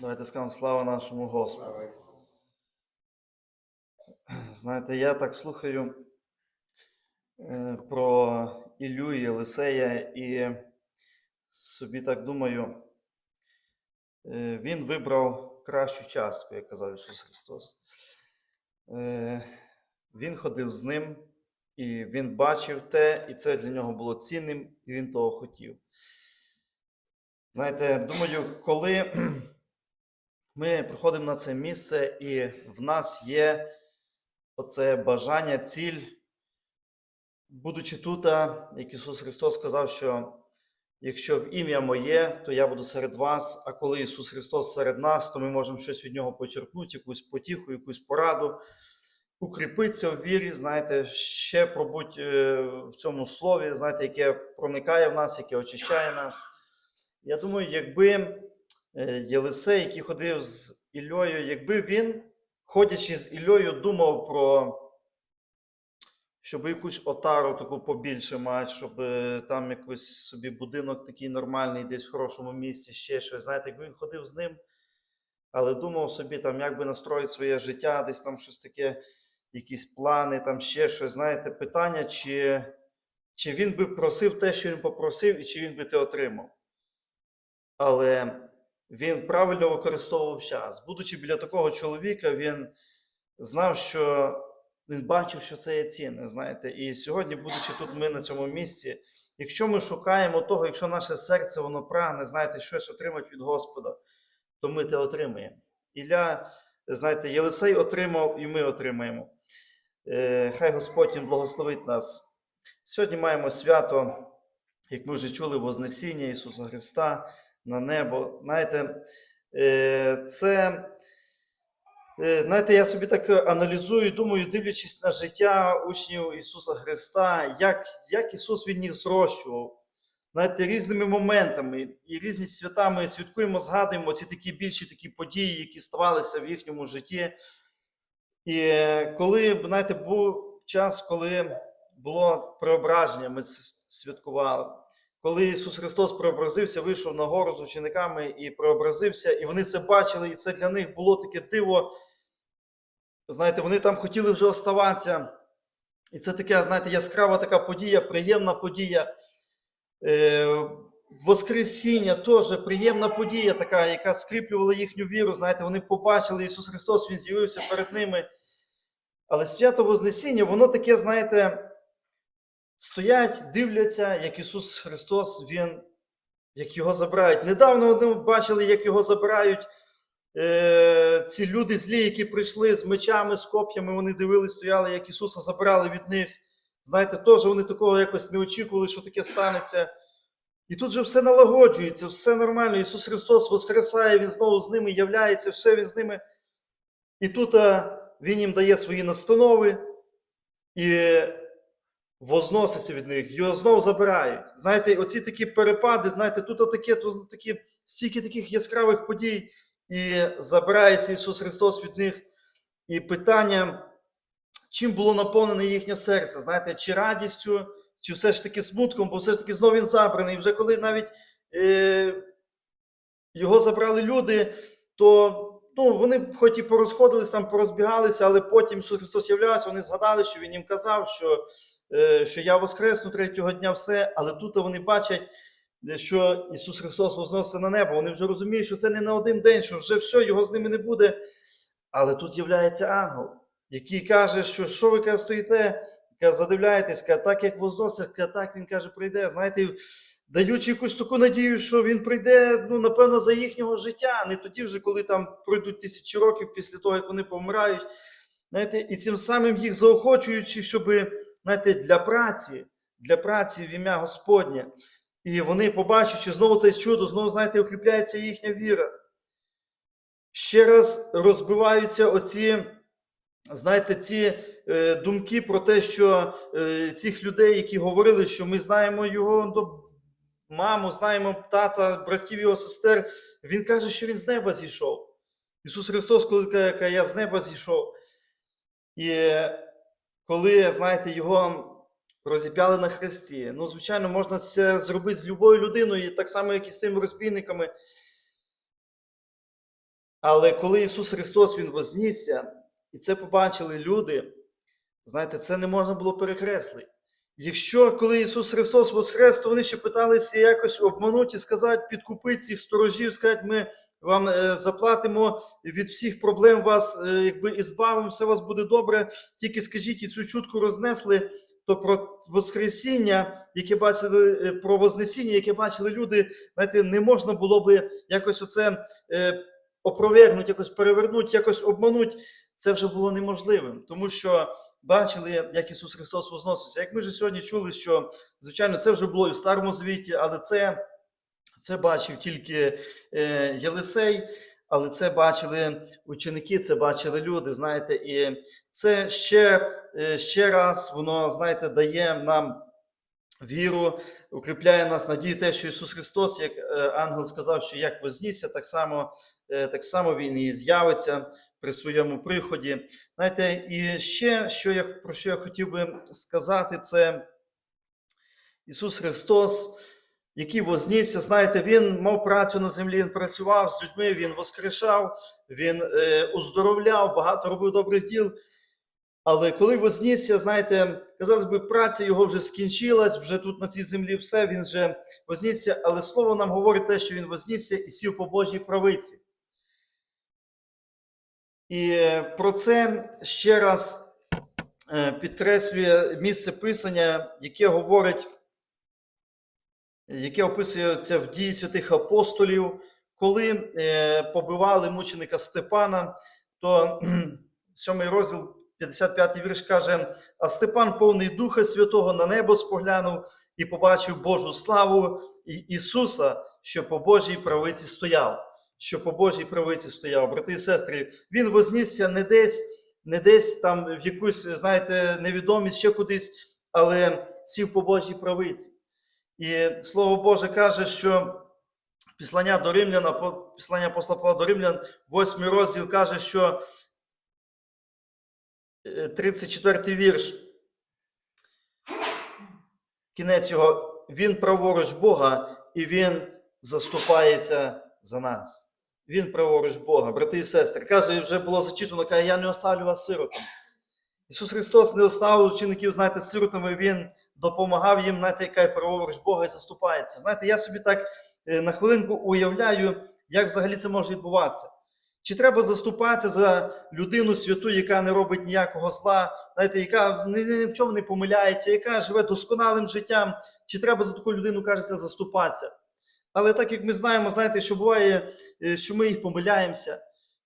Давайте скажемо слава нашому Господу. Знаєте, я так слухаю е, про Ілю і Єлисея і собі так думаю, е, він вибрав кращу частку, як казав Ісус Христос. Е, Він ходив з ним, і він бачив те, і це для нього було цінним, і він того хотів. Знаєте, думаю, коли ми приходимо на це місце, і в нас є оце бажання, ціль, будучи тут, як Ісус Христос сказав, що якщо в ім'я моє, то я буду серед вас, а коли Ісус Христос серед нас, то ми можемо щось від Нього почерпнути, якусь потіху, якусь пораду, укріпитися в вірі, знаєте, ще пробудь е, в цьому слові, знаєте, яке проникає в нас, яке очищає нас. Я думаю, якби Єлисей, який ходив з Ільою, якби він, ходячи з Ільою, думав про, щоб якусь отару таку побільше мати, щоб е, там якийсь собі будинок такий нормальний, десь в хорошому місці, ще щось. Знаєте, якби він ходив з ним, але думав собі, там, як би настроїти своє життя, десь там щось таке, якісь плани, там ще щось. Знаєте, питання, чи, чи він би просив те, що він попросив, і чи він би те отримав але він правильно використовував час. Будучи біля такого чоловіка, він знав, що він бачив, що це є цінне. Знаєте, і сьогодні, будучи тут, ми на цьому місці, якщо ми шукаємо того, якщо наше серце воно прагне, знаєте, щось отримати від Господа, то ми те отримаємо. Ілля, знаєте, Єлисей отримав, і ми отримаємо. Е, Хай Господь благословить нас. Сьогодні маємо свято, як ми вже чули, Вознесіння Ісуса Христа на небо. Знаєте, е, це, е, знаєте, я собі так аналізую, думаю, дивлячись на життя учнів Ісуса Христа, як, як Ісус від них зрощував. Знаєте, різними моментами і різні свята ми святкуємо, згадуємо ці такі більші такі події, які ставалися в їхньому житті. І е, коли, знаєте, був час, коли було преображення, ми святкували. Коли Ісус Христос преобразився, вийшов на гору з учениками і преобразився, і вони це бачили, і це для них було таке диво. Знаєте, вони там хотіли вже оставатися. І це таке, знаєте, яскрава така подія, приємна подія. Е, Воскресіння теж приємна подія, така, яка скріплювала їхню віру. Знаєте, вони побачили Ісус Христос, Він з'явився перед ними. Але свято Вознесіння, воно таке, знаєте, стоять, дивляться, як Ісус Христос, Він, як його забирають. Недавно вони бачили, як його забирають е, ці люди злі, які прийшли з мечами, з коп'ями, вони дивились, стояли, як Ісуса забрали від них. Знаєте, теж вони такого якось не очікували, що таке станеться. І тут же все налагоджується, все нормально. Ісус Христос воскресає, Він знову з ними являється, все Він з ними. І тут а, Він їм дає свої настанови і возноситься від них, його знову забирають. Знаєте, оці такі перепади, знаєте, тут отаке, тут такі, стільки таких яскравих подій, і забирається Ісус Христос від них. І питання, чим було наповнене їхнє серце, знаєте, чи радістю, чи все ж таки смутком, бо все ж таки знову він забраний. І вже коли навіть е, його забрали люди, то ну, вони хоч і порозходились, там, порозбігалися, але потім Ісус Христос являвся, вони згадали, що Він їм казав, що, е, що я воскресну третього дня все, але тут вони бачать, е, що Ісус Христос возноситься на небо. Вони вже розуміють, що це не на один день, що вже все, його з ними не буде. Але тут являється ангел, який каже, що що ви каже, стоїте, каже, задивляєтесь, так як возносить, так він каже, прийде. Знаєте, даючи якусь таку надію, що він прийде, ну, напевно, за їхнього життя, не тоді вже, коли там пройдуть тисячі років після того, як вони помирають. Знаєте, і цим самим їх заохочуючи, щоб знаєте, для праці, для праці в ім'я Господнє. І вони, побачивши знову це чудо, знову, знаєте, укріпляється їхня віра. Ще раз розбиваються оці, знаєте, ці е, думки про те, що е, цих людей, які говорили, що ми знаємо його маму, знаємо тата, братів його сестер. Він каже, що він з неба зійшов. Ісус Христос, коли каже, я з неба зійшов. І коли, знаєте, його розіп'яли на хресті, ну, звичайно, можна це зробити з любою людиною, і так само, як і з тими розбійниками. Але коли Ісус Христос Він вознісся, і це побачили люди, знаєте, це не можна було перекреслити. Якщо коли Ісус Христос воскрес, то вони ще питалися якось обманути сказати, підкупити цих сторожів, сказати, ми вам е, заплатимо від всіх проблем вас, е, якби і все у вас буде добре. Тільки скажіть, і цю чутку рознесли, то про Воскресіння, яке бачили, е, про Вознесіння, яке бачили люди, знаєте, не можна було би якось оце опровергнути, якось перевернути, якось обманути. Це вже було неможливим, тому що бачили, як Ісус Христос возносився. Як ми вже сьогодні чули, що звичайно це вже було і в Старому Звіті, але це, це бачив тільки е, Єлисей, але це бачили ученики, це бачили люди. Знаєте, і це ще, е, ще раз воно, знаєте, дає нам. Віру укріпляє нас надії те, що Ісус Христос, як е, ангел сказав, що як вознісся, так само, е, так само Він і з'явиться при своєму приході. Знаєте, і ще, що я, про що я хотів би сказати, це Ісус Христос, який вознісся, знаєте, Він мав працю на землі, Він працював з людьми, Він воскрешав, Він е, уздоровляв, багато робив добрих діл. Але коли вознісся, знаєте, казалось би, праця його вже скінчилась, вже тут на цій землі все, він вже вознісся, але слово нам говорить те, що він вознісся і сів по Божій правиці. І е, про це ще раз е, підкреслює місце писання, яке говорить, яке описується в дії святих апостолів, коли е, побивали мученика Степана, то сьомий розділ, 55 вірш каже: А Степан, повний Духа Святого, на небо споглянув і побачив Божу славу і Ісуса, що по Божій правиці стояв. Що по Божій правиці стояв, брати і сестри, він вознісся не десь, не десь там в якусь, знаєте, невідомість ще кудись, але сів по Божій правиці. І Слово Боже каже, що післання до Римлян, післання апостола Павла до Римлян, 8 розділ каже, що е, 34 вірш. Кінець його, він праворуч Бога, і він заступається за нас. Він праворуч Бога, брати і сестри. Каже, вже було зачитано, каже, я не оставлю вас сиротами. Ісус Христос не оставив учеників, знаєте, сиротами, Він допомагав їм, знаєте, яка праворуч Бога і заступається. Знаєте, я собі так е, на хвилинку уявляю, як взагалі це може відбуватися. Чи треба заступатися за людину святу, яка не робить ніякого зла, знаєте, яка ні, ні в чому не помиляється, яка живе досконалим життям, чи треба за таку людину, кажеться, заступатися? Але так як ми знаємо, знаєте, що буває, е, що ми їх помиляємося.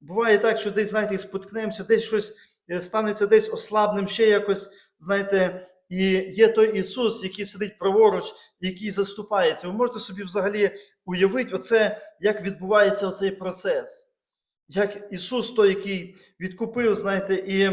Буває так, що десь, знаєте, споткнемося, десь щось е, станеться десь ослабним, ще якось, знаєте, і є той Ісус, який сидить праворуч, який заступається. Ви можете собі взагалі уявити, оце, як відбувається оцей процес. Як Ісус, той, який відкупив, знаєте, і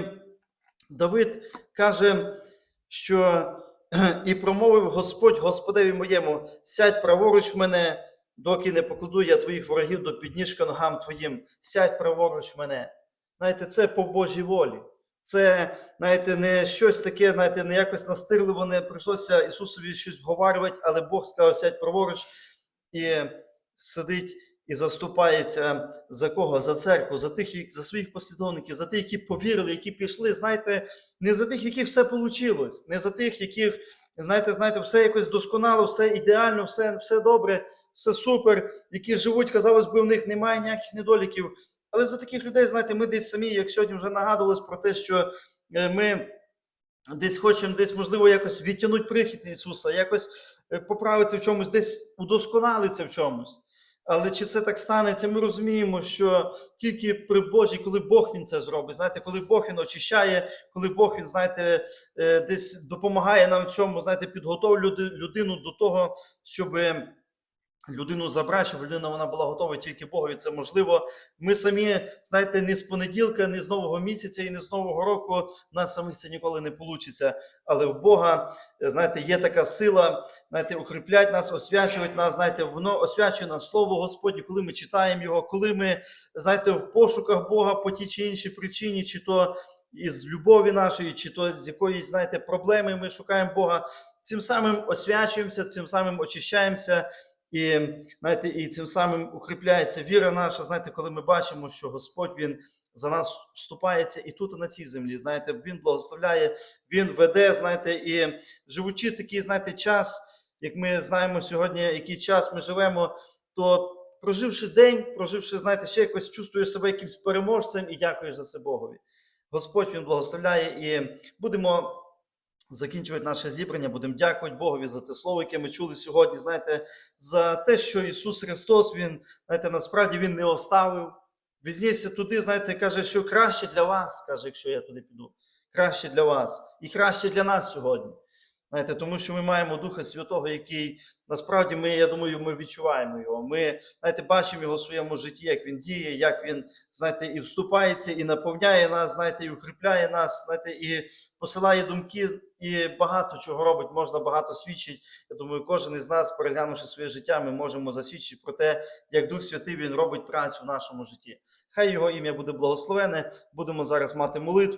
Давид каже, що і промовив Господь Господеві моєму, сядь праворуч мене, доки не покладу я твоїх ворогів до підніжка ногам твоїм, сядь праворуч мене. Знаєте, це по Божій волі. Це, знаєте, не щось таке, знаєте, не якось настирливо, не прийшлося Ісусові щось вговарювати, але Бог сказав, сядь праворуч і сидить і заступається за кого? За церкву, за тих, за своїх послідовників, за тих, які повірили, які пішли, знаєте, не за тих, яких все вийшло, не за тих, яких, знаєте, знаєте, все якось досконало, все ідеально, все, все добре, все супер, які живуть, казалось би, в них немає ніяких недоліків. Але за таких людей, знаєте, ми десь самі, як сьогодні вже нагадувалось про те, що е, ми десь хочемо, десь, можливо, якось відтягнути прихід Ісуса, якось е, поправитися в чомусь, десь удосконалитися в чомусь. Але чи це так станеться, ми розуміємо, що тільки при Божій, коли Бог він це зробить, знаєте, коли Бог він очищає, коли Бог він, знаєте, е, десь допомагає нам в цьому, знаєте, підготовлю людину до того, щоб людину забрати, щоб людина вона була готова тільки Богові. Це можливо. Ми самі, знаєте, не з понеділка, не з нового місяця і не з нового року. Нас самих це ніколи не вийде. Але в Бога, знаєте, є така сила, знаєте, укріплять нас, освячувати нас. Знаєте, воно освячує нас Слово Господнє, коли ми читаємо його, коли ми, знаєте, в пошуках Бога по тій чи іншій причині, чи то із любові нашої, чи то з якоїсь, знаєте, проблеми ми шукаємо Бога. Цим самим освячуємося, цим самим очищаємося. І знаєте, і цим самим укріпляється віра наша. Знаєте, коли ми бачимо, що Господь Він за нас вступається і тут, і на цій землі. Знаєте, Він благословляє, Він веде, знаєте, і живучи такий, знаєте, час, як ми знаємо сьогодні, який час ми живемо, то проживши день, проживши, знаєте, ще якось чувствуєш себе якимсь переможцем і дякуєш за це Богові. Господь Він благословляє і будемо закінчувати наше зібрання. Будемо дякувати Богові за те слово, яке ми чули сьогодні. Знаєте, за те, що Ісус Христос, Він, знаєте, насправді Він не оставив. Візнівся туди, знаєте, каже, що краще для вас, каже, якщо я туди піду. Краще для вас і краще для нас сьогодні. Знаєте, тому що ми маємо Духа Святого, який насправді ми, я думаю, ми відчуваємо його. Ми знаєте, бачимо його в своєму житті, як він діє, як він знаєте, і вступається, і наповняє нас, знаєте, і укріпляє нас, знаєте, і посилає думки, і багато чого робить, можна багато свідчить. Я думаю, кожен із нас, переглянувши своє життя, ми можемо засвідчити про те, як Дух Святий він робить працю в нашому житті. Хай його ім'я буде благословене. Будемо зараз мати молитву.